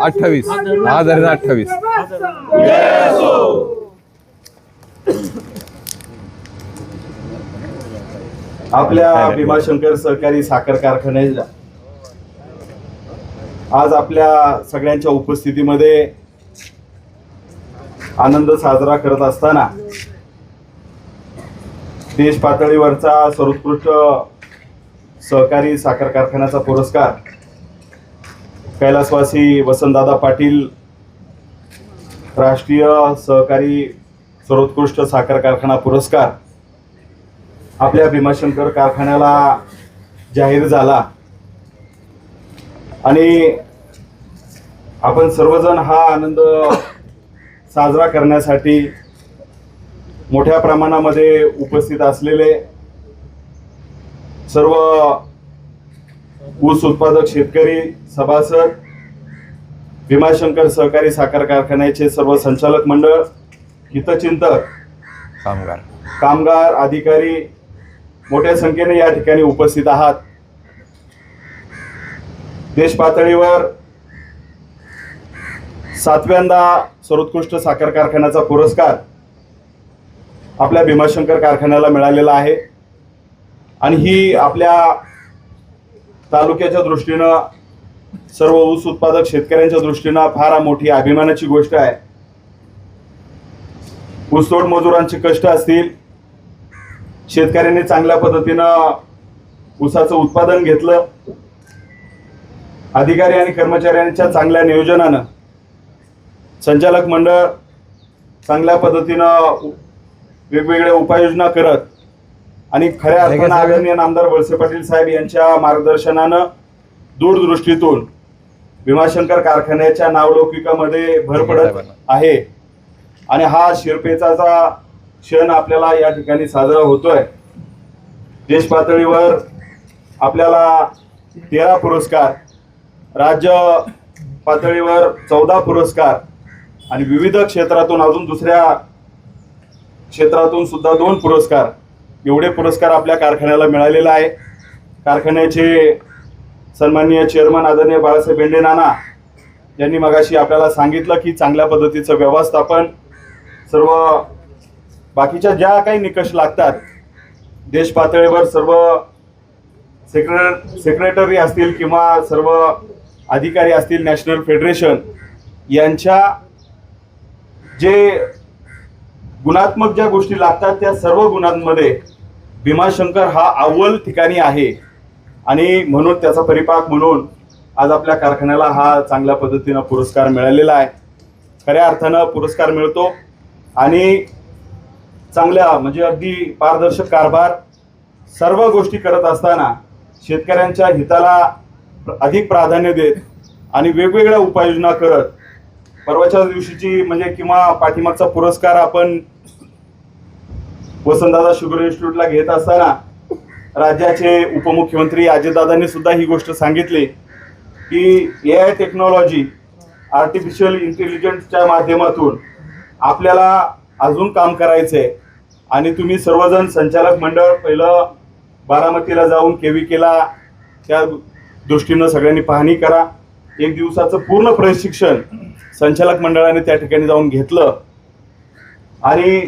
अठ्ठावीस. अठ्ठावीस. हा धरण अठ्ठावीस. आपल्या भीमाशंकर सहकारी साखर कारखान्याच्या आज आपल्या सगळ्यांच्या उपस्थितीमध्ये आनंद साजरा करत असताना देश पातळीवरचा सर्वोत्कृष्ट सहकारी साखर कारखान्याचा पुरस्कार कैलासवासी वसंतदादा पाटील राष्ट्रीय सहकारी सर्वोत्कृष्ट साखर कारखाना पुरस्कार आपल्या भीमाशंकर कारखान्याला जाहीर झाला. आणि आपण सर्वजण हा आनंद साजरा करण्यासाठी मोठ्या प्रमाणामध्ये उपस्थित असलेले सर्व ऊस उत्पादक शेतकरी सभासद भीमाशंकर सहकारी साखर कारखान्याचे सर्व संचालक मंडळ हितचिंतक कामगार. कामगार अधिकारी मोठ्या संख्येने या ठिकाणी उपस्थित आहात. देश पातळीवर सातव्यांदा सर्वोत्कृष्ट साखर कारखान्याचा पुरस्कार आपल्या भीमाशंकर कारखान्याला मिळालेला आहे. आणि ही आपल्या तालुक्याच्या दृष्टीनं सर्व ऊस उत्पादक शेतकऱ्यांच्या दृष्टीनं फार मोठी अभिमानाची गोष्ट आहे. ऊसतोड मजुरांचे कष्ट असतील शेतकऱ्यांनी चांगल्या पद्धतीनं ऊसाचं उत्पादन घेतलं अधिकारी आणि कर्मचाऱ्यांच्या चांगल्या नियोजनानं संचालक मंडळ चांगल्या पद्धतीनं वेगवेगळ्या उपाययोजना करत आणि खऱ्या अर्थानं आदरणीय नामदार वळसे पाटील साहेब यांच्या मार्गदर्शनानं दूरदृष्टीतून भीमाशंकर कारखान्याच्या नावलौकिकामध्ये भर पडत आहे. आणि हा शिरपेचाचा क्षण आपल्याला या ठिकाणी साजरा होतोय. देश पातळीवर आपल्याला तेरा पुरस्कार राज्य पातळीवर चौदा पुरस्कार आणि विविध क्षेत्रातून अजून दुसऱ्या क्षेत्रातून सुद्धा दोन पुरस्कार एवढे पुरस्कार आपल्या कारखान्याला मिळालेला आहे. कारखान्याचे सन्माननीय चेअरमन आदरणीय बाळासाहेब बेंडे नाना यांनी मगाशी आपल्याला सांगितलं की चांगल्या पद्धतीचं व्यवस्थापन सर्व बाकीच्या ज्या काही निकष लागतात देश पातळीवर सर्व सेक्रे सेक्रेटरी असतील किंवा सर्व अधिकारी असतील नॅशनल फेडरेशन यांच्या जे गुणात्मक ज्या गोष्टी लागतात त्या सर्व गुणांमध्ये भीमाशंकर हा अव्वल ठिकाणी आहे. आणि म्हणून त्याचा परिपाक म्हणून आज आपल्या कारखान्याला हा चांगल्या पद्धतीनं पुरस्कार मिळालेला आहे. खऱ्या अर्थानं पुरस्कार मिळतो. आणि चांगल्या म्हणजे अगदी पारदर्शक कारभार सर्व गोष्टी करत असताना शेतकऱ्यांच्या हिताला अधिक प्राधान्य देत आणि वेगवेगळ्या उपाययोजना करत परवाच्या दिवशीची म्हणजे किंवा पाठीमागचा पुरस्कार आपण वसंतदादा शुगर इन्स्टिट्यूटला घेत असताना राज्याचे उपमुख्यमंत्री अजितदादांनी सुद्धा ही गोष्ट सांगितली की ए आय टेक्नॉलॉजी आर्टिफिशियल इंटेलिजन्सच्या माध्यमातून आपल्याला अजून काम करायचं आहे आणि तुम्ही सर्वजण संचालक मंडळ पहिलं बारामतीला जाऊन केवी केला त्या दृष्टीनं सगळ्यांनी पाहणी करा. एक दिवसाचं पूर्ण प्रशिक्षण संचालक मंडळाने त्या ठिकाणी जाऊन घेतलं. आणि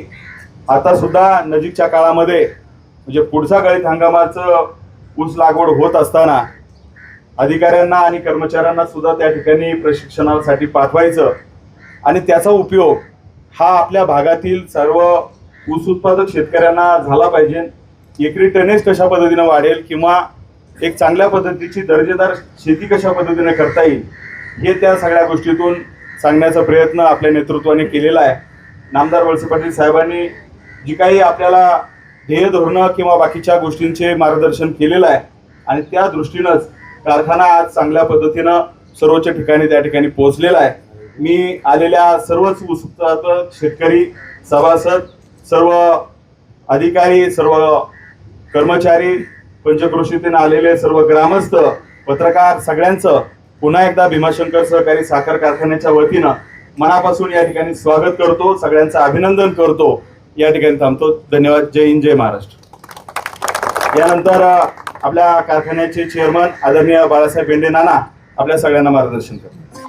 आता सुद्धा नजीकच्या काळामध्ये म्हणजे पुढच्या गळीत हंगामाचं ऊस लागवड होत असताना अधिकाऱ्यांना आणि कर्मचाऱ्यांना सुद्धा त्या ठिकाणी प्रशिक्षणासाठी पाठवायचं आणि त्याचा उपयोग हा आपल्या भागातील सर्व ऊस उत्पादक शेतकऱ्यांना झाला पाहिजे. एकरी टनेज कशा पद्धतीनं वाढेल किंवा एक चांगल्या पद्धतीची दर्जेदार शेती कशा पद्धतीने करता येईल हे त्या सगळ्या गोष्टीतून सांगण्याचा प्रयत्न आपल्या नेतृत्वाने केलेला आहे. नामदार वळसे पाटील साहेबांनी जी काही आपल्याला ध्येय धोरणं किंवा बाकीच्या गोष्टींचे मार्गदर्शन केलेलं आहे आणि त्या दृष्टीनंच कारखाना आज चांगल्या पद्धतीनं सर्वोच्च ठिकाणी त्या ठिकाणी पोहोचलेला आहे. मी आलेल्या सर्वच ऊस शेतकरी सभासद सर्व अधिकारी सर्व कर्मचारी पंचक्रोशीतून आलेले सर्व ग्रामस्थ पत्रकार सगळ्यांचं पुन्हा एकदा भीमाशंकर सहकारी साखर कारखान्याच्या वतीनं मनापासून या ठिकाणी स्वागत करतो सगळ्यांचं अभिनंदन करतो. या ठिकाणी थांबतो. धन्यवाद. जय हिंद जय महाराष्ट्र. यानंतर आपल्या कारखान्याचे चेअरमन आदरणीय बाळासाहेब बेंडे नाना आपल्या सगळ्यांना मार्गदर्शन करतात.